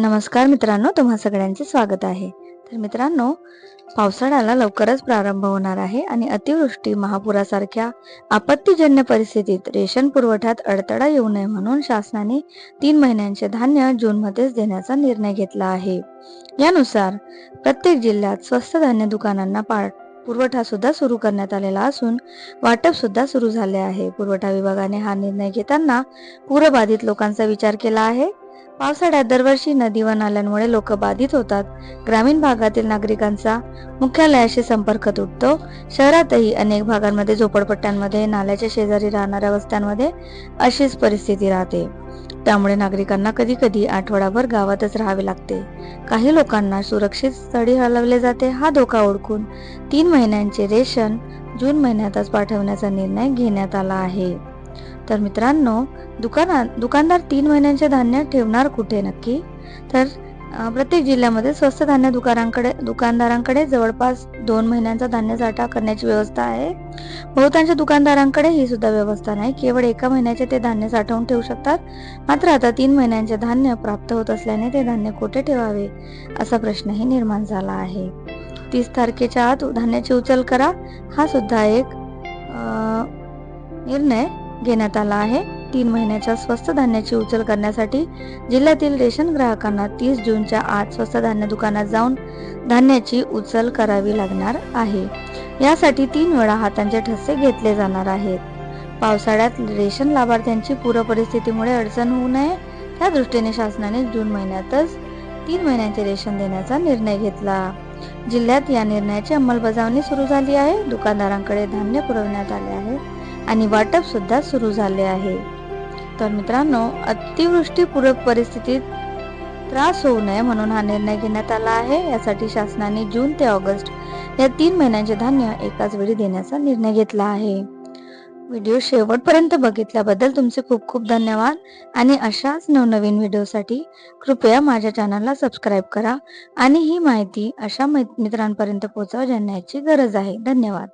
नमस्कार मित्रांनो तुम्हा सगळ्यांचे स्वागत आहे. तर मित्रांनो पावसाळ्याला लवकरच प्रारंभ होणार आहे आणि अतिवृष्टी महापुरासारख्या आपत्तीजन्य परिस्थितीत रेशन पुरवठ्यात अडथळा येऊ नये म्हणून शासनाने तीन महिन्यांचे धान्य जूनमध्येच देण्याचा निर्णय घेतला आहे. यानुसार प्रत्येक जिल्ह्यात स्वस्त धान्य दुकानांना पा पुरवठा सुद्धा सुरू करण्यात आलेला असून वाटप सुद्धा सुरू झाले आहे. पुरवठा विभागाने हा निर्णय घेताना पूरबाधित लोकांचा विचार केला आहे. पावसाळ्यात दरवर्षी नदी व नाल्यांमुळे लोक बाधित होतात. ग्रामीण भागातील नागरिकांचा मुख्यालयाशी संपर्क तुटतो. शहरातही अनेक भागांमध्ये झोपडपट्ट्यांमध्ये नाल्याच्या शेजारी राहणाऱ्या वस्त्यांमध्ये अशीच परिस्थिती राहते. त्यामुळे नागरिकांना कधी कधी आठवडाभर गावातच राहावे लागते. काही लोकांना सुरक्षित स्थळी हलवले जाते. हा धोका ओळखून तीन महिन्यांचे रेशन जून महिन्यातच पाठवण्याचा निर्णय घेण्यात आला आहे. तर मित्रांनो दुकाना दुकानदार तीन महिन्यांचे धान्य ठेवणार कुठे नक्की? तर प्रत्येक जिल्ह्यामध्ये स्वस्त धान्य दुकानांकडे दुकानदारांकडे जवळपास दोन महिन्यांचा धान्य साठा करण्याची व्यवस्था आहे. बहुतांश दुकानदारांकडे ही सुद्धा व्यवस्था नाही. केवळ एका महिन्याचे ते धान्य साठवून ठेवू शकतात. मात्र आता तीन महिन्यांचे धान्य प्राप्त होत असल्याने ते धान्य कुठे ठेवावे असा प्रश्नही निर्माण झाला आहे. तीस तारखेच्या आत धान्याची उचल करा. हा सुद्धा एक निर्णय घेण्यात आला आहे. तीन महिन्याच्या स्वस्त धान्याची उचल करण्यासाठी जिल्ह्यातील रेशन ग्राहकांना तीस जूनच्या आत स्वस्त धान्य दुकानात जाऊन धान्याची उचल करावी लागणार आहे. यासाठी तीन वेळा हातांचे ठसे घेतले जाणार आहेत. पावसाळ्यात रेशन लाभार्थ्यांची पूर परिस्थितीमुळे अडचण होऊ नये. त्या दृष्टीने शासनाने जून महिन्यातच तीन महिन्यांचे रेशन देण्याचा निर्णय घेतला. जिल्ह्यात या निर्णयाची अंमलबजावणी सुरू झाली आहे. दुकानदारांकडे धान्य पुरवण्यात आले आहे. आणि वाटप सुद्धा सुरू झाले आहे. तर मित्रांनो अतिवृष्टीपूरक परिस्थितीत त्रास होऊ नये म्हणून हा निर्णय घेण्यात आला आहे. यासाठी शासनाने जून ते ऑगस्ट या तीन महिन्यांचे धान्य एकाच वेळी देण्याचा निर्णय घेतला आहे. व्हिडिओ शेवटपर्यंत बघितल्याबद्दल तुमचे खूप खूप धन्यवाद. आणि अशाच नवनवीन व्हिडिओसाठी कृपया माझ्या चॅनलला सबस्क्राईब करा. आणि ही माहिती अशा मै- मित्रांपर्यंत पोहोचवा ज्यांना याची गरज आहे. धन्यवाद.